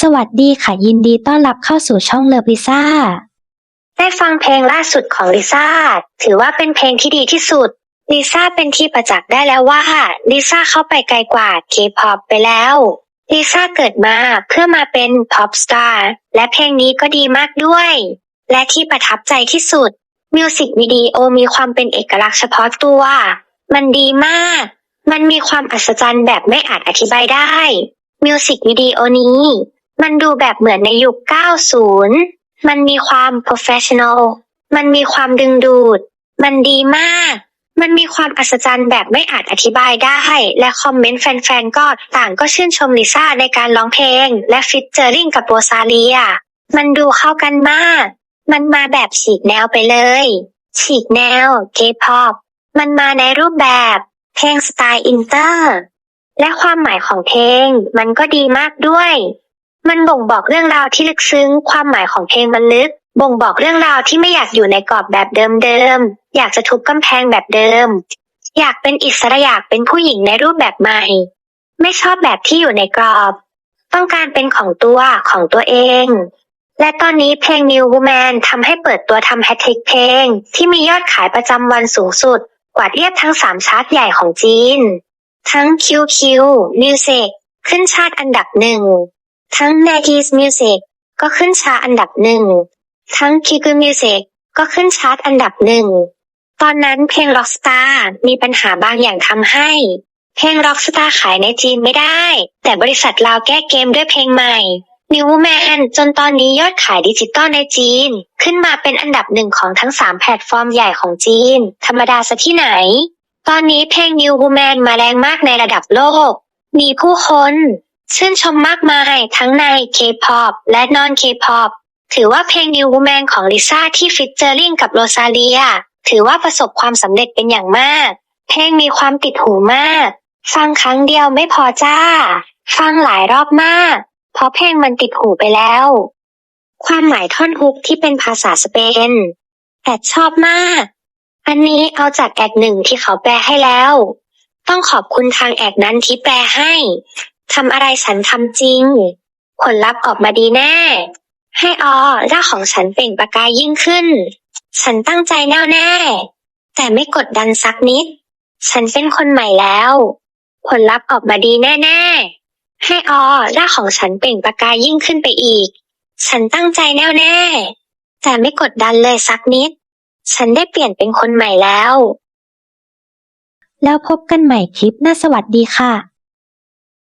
สวัสดีค่ะยินดีต้อนรับเข้าสู่ช่องเลิฟลิซ่า ได้ฟังเพลงล่าสุดของลิซ่า ถือว่าเป็นเพลงที่ดีที่สุด ลิซ่าเป็นที่ประจักษ์ได้แล้วว่าลิซ่าเข้าไปไกลกว่าเคป๊อปไปแล้ว ลิซ่าเกิดมาเพื่อมาเป็นพ็อปสตาร์และเพลงนี้ก็ดีมากด้วย และที่ประทับใจที่สุด มิวสิกวิดีโอมีความเป็นเอกลักษณ์เฉพาะตัว มันดีมาก มันมีความอัศจรรย์แบบไม่อาจอธิบายได้ มิวสิกวิดีโอนี้ มันดูแบบเหมือนในยุค 90 มันมีความ professional มันมีความดึงดูด มันดีมาก มันมีความอัศจรรย์แบบไม่อาจอธิบายได้ และคอมเมนต์แฟนๆ ก็ต่างก็ชื่นชมลิซ่าในการร้องเพลง และฟิตเจอริงกับโรซาเลีย มันดูเข้ากันมาก มันมาแบบฉีกแนวไปเลย ฉีกแนว K-pop มันมาในรูปแบบ เพลงสไตล์อินเตอร์ และความหมายของเพลง มันก็ดีมากด้วย มันบ่งบอกเรื่องราวที่ลึกซึ้ง ความหมายของเพลงมันลึก บ่งบอกเรื่องราวที่ไม่อยากอยู่ในกรอบแบบเดิมๆ อยากจะทุบกำแพงแบบเดิม อยากเป็นอิสระอยากเป็นผู้หญิงในรูปแบบใหม่ ไม่ชอบแบบที่อยู่ในกรอบ ต้องการเป็นของตัวของตัวเอง และตอนนี้เพลง New Woman ทำให้เปิดตัวทำแฮตทริกเพลง ที่มียอดขายประจำวันสูงสุด กวาดเรียบทั้ง 3 ชาร์ตใหญ่ของจีน ทั้ง QQ Music ขึ้นชาร์ตอันดับหนึ่ง ทั้ง n a t i v e Music ก็ขึ้นชาร์ตอันดับหนึ่ง ทั้ง k i k u Music ก็ขึ้นชาร์ตอันดับหนึ่ง ตอนนั้นเพลง Rockstar มีปัญหาบางอย่างทำให้ เพลง Rockstar ขายในจีนไม่ได้ แต่บริษัทลาวแก้เกมด้วยเพลงใหม่ New Man จนตอนนี้ยอดขายดิจิตอลในจีน ขึ้นมาเป็นอันดับหนึ่งของทั้ง 3 แพลตฟอร์มใหญ่ของจีน ธรรมดาซะที่ไหน ตอนนี้เพลง New Woman มาแรงมากในระดับโลก มีผู้คน ชื่นชมมากมาย ทั้งใน K-pop และ non K-pop ถือว่าเพลง New Woman ของลิซ่าที่ฟิตเจอริงกับโรซาเลีย ถือว่าประสบความสำเร็จเป็นอย่างมาก เพลงมีความติดหูมาก ฟังครั้งเดียวไม่พอจ้า ฟังหลายรอบมาก เพราะเพลงมันติดหูไปแล้ว ความหมายท่อนฮุกที่เป็นภาษาสเปนแอดชอบมาก อันนี้เอาจากแอดหนึ่งที่เขาแปลให้แล้ว ต้องขอบคุณทางแอดนั้นที่แปลให้ ทำอะไรฉันทำจริง ผลลัพธ์ออกมาดีแน่ ให้ออร่าของฉันเปล่งประกายยิ่งขึ้น ฉันตั้งใจแน่วแน่ แต่ไม่กดดันสักนิด ฉันเป็นคนใหม่แล้ว ผลลัพธ์ออกมาดีแน่ๆ ให้ออร่าของฉันเปล่งประกายยิ่งขึ้นไปอีก ฉันตั้งใจแน่วแน่ แต่ไม่กดดันเลยสักนิด ฉันได้เปลี่ยนเป็นคนใหม่แล้ว แล้วพบกันใหม่คลิปหน้าสวัสดีค่ะ